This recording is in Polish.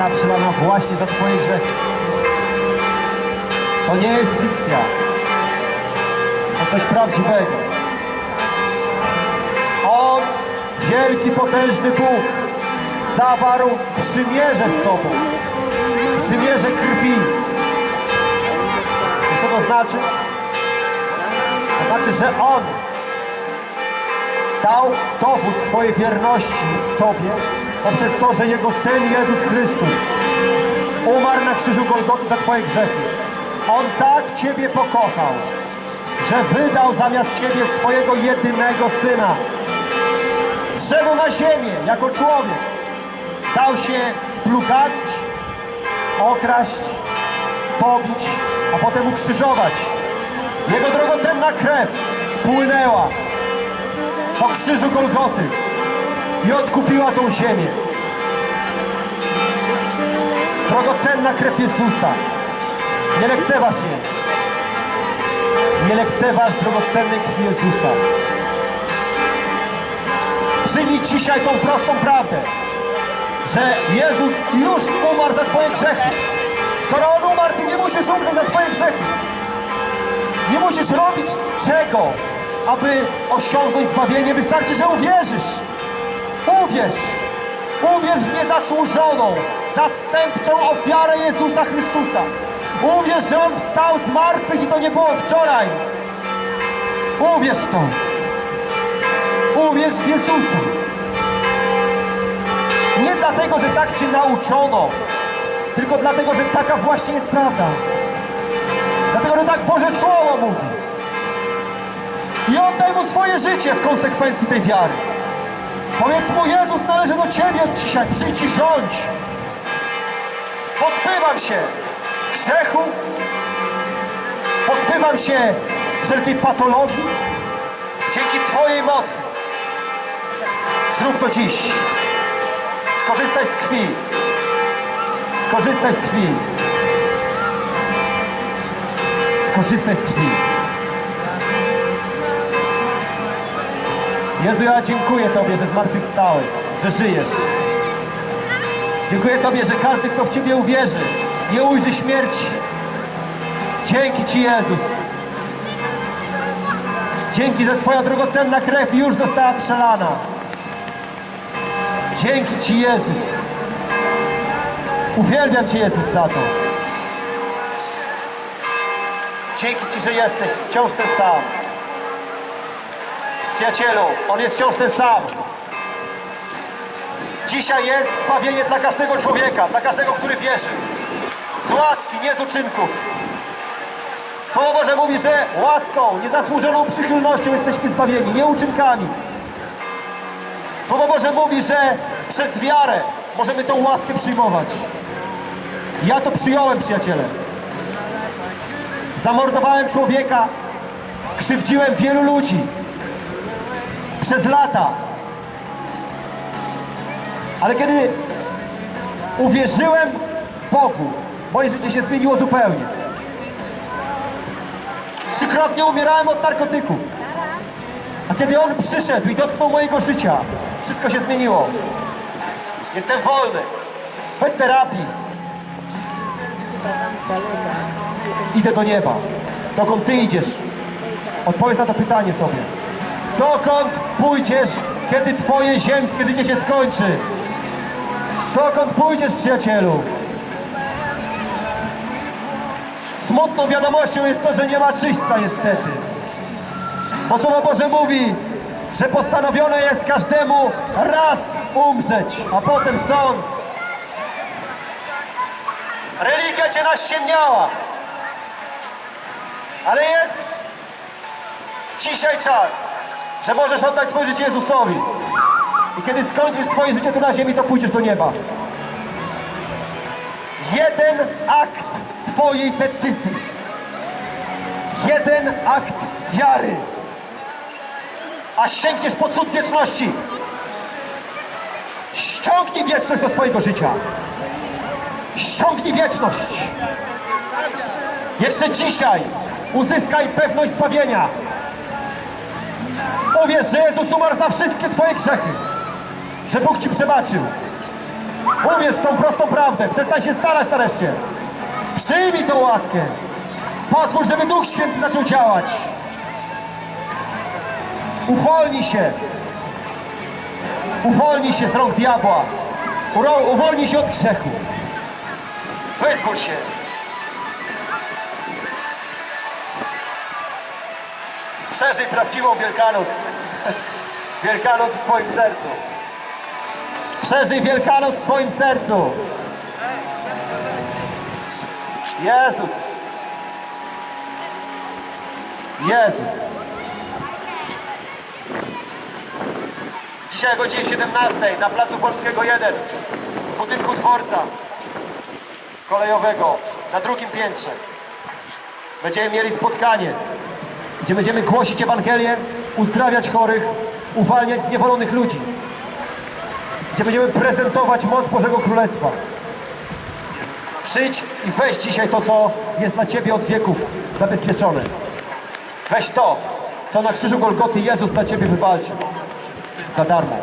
została przelana właśnie za Twoje grzechy. To nie jest fikcja. To coś prawdziwego. On, wielki, potężny Bóg, zawarł przymierze z Tobą. Przymierze krwi. Co to znaczy? To znaczy, że On dał dowód swojej wierności Tobie poprzez to, że Jego Syn Jezus Chrystus umarł na krzyżu Golgoty za Twoje grzechy. On tak Ciebie pokochał, że wydał zamiast Ciebie swojego jedynego Syna. Zszedł na ziemię jako człowiek. Dał się splugawić, okraść, pobić, a potem ukrzyżować. Jego drogocenna krew spłynęła po krzyżu Golgoty i odkupiła tą ziemię. Drogocenna krew Jezusa. Nie lekceważ jej. Nie lekceważ drogocennej krwi Jezusa. Przyjmij dzisiaj tą prostą prawdę, że Jezus już umarł za Twoje grzechy. Skoro On umarł, Ty nie musisz umrzeć za Twoje grzechy. Nie musisz robić niczego, aby osiągnąć zbawienie. Wystarczy, że uwierzysz. Uwierz. Uwierz w niezasłużoną, zastępczą ofiarę Jezusa Chrystusa. Uwierz, że On wstał z martwych i to nie było wczoraj. Uwierz w to. Uwierz w Jezusa. Nie dlatego, że tak Cię nauczono, tylko dlatego, że taka właśnie jest prawda. Dlatego, że tak Boże Słowo mówi. I oddaj Mu swoje życie w konsekwencji tej wiary. Powiedz Mu, Jezus należy do Ciebie od dzisiaj. Przyjdź i rządź. Pozbywam się grzechu. Pozbywam się wszelkiej patologii. Dzięki Twojej mocy. Zrób to dziś. Skorzystaj z krwi. Skorzystaj z krwi. Skorzystaj z krwi. Jezu, ja dziękuję Tobie, że zmartwychwstałeś, że żyjesz. Dziękuję Tobie, że każdy, kto w Ciebie uwierzy, nie ujrzy śmierci. Dzięki Ci, Jezus. Dzięki, że Twoja drogocenna krew już została przelana. Dzięki Ci, Jezus. Uwielbiam Cię, Jezus, za to. Dzięki Ci, że jesteś wciąż ten sam. Przyjacielu, On jest wciąż ten sam. Dzisiaj jest zbawienie dla każdego człowieka, dla każdego, który wierzy. Z łaski, nie z uczynków. Słowo Boże mówi, że łaską, niezasłużoną przychylnością jesteśmy zbawieni, nie uczynkami. Słowo Boże mówi, że przez wiarę możemy tą łaskę przyjmować. Ja to przyjąłem, przyjaciele. Zamordowałem człowieka, krzywdziłem wielu ludzi przez lata. Ale kiedy uwierzyłem Bogu, moje życie się zmieniło zupełnie. Trzykrotnie umierałem od narkotyków. A kiedy On przyszedł i dotknął mojego życia, wszystko się zmieniło. Jestem wolny. Bez terapii. Idę do nieba. Dokąd Ty idziesz? Odpowiedz na to pytanie sobie. Dokąd pójdziesz, kiedy Twoje ziemskie życie się skończy? Dokąd pójdziesz, przyjacielu? Smutną wiadomością jest to, że nie ma czyśćca niestety. Bo Słowo Boże mówi, że postanowione jest każdemu raz umrzeć, a potem sąd. Religia cię naściemniała. Ale jest dzisiaj czas, że możesz oddać swoje życie Jezusowi. I kiedy skończysz swoje życie tu na ziemi, to pójdziesz do nieba. Jeden akt Twojej decyzji. Jeden akt wiary. A sięgniesz po cud wieczności. Ściągnij wieczność do swojego życia. Ściągnij wieczność. Jeszcze dzisiaj uzyskaj pewność zbawienia. Uwierz, że Jezus umarł za wszystkie Twoje grzechy. Że Bóg Ci przebaczył. Uwierz w tą prostą prawdę. Przestań się starać nareszcie. Przyjmij tą łaskę. Pozwól, żeby Duch Święty zaczął działać. Uwolnij się. Uwolnij się z rąk diabła. Uwolnij się od grzechu. Wyzwól się. Przeżyj prawdziwą Wielkanoc. Wielkanoc w Twoim sercu. Przeżyj Wielkanoc w Twoim sercu. Jezus. Jezus. Dzisiaj o godzinie 17 na placu Polskiego 1 w budynku dworca kolejowego na drugim piętrze. Będziemy mieli spotkanie, gdzie będziemy głosić Ewangelię, uzdrawiać chorych, uwalniać zniewolonych ludzi. Gdzie będziemy prezentować moc Bożego Królestwa. Przyjdź i weź dzisiaj to, co jest dla Ciebie od wieków zabezpieczone. Weź to, co na krzyżu Golgoty Jezus dla Ciebie wywalczył. Za darmo.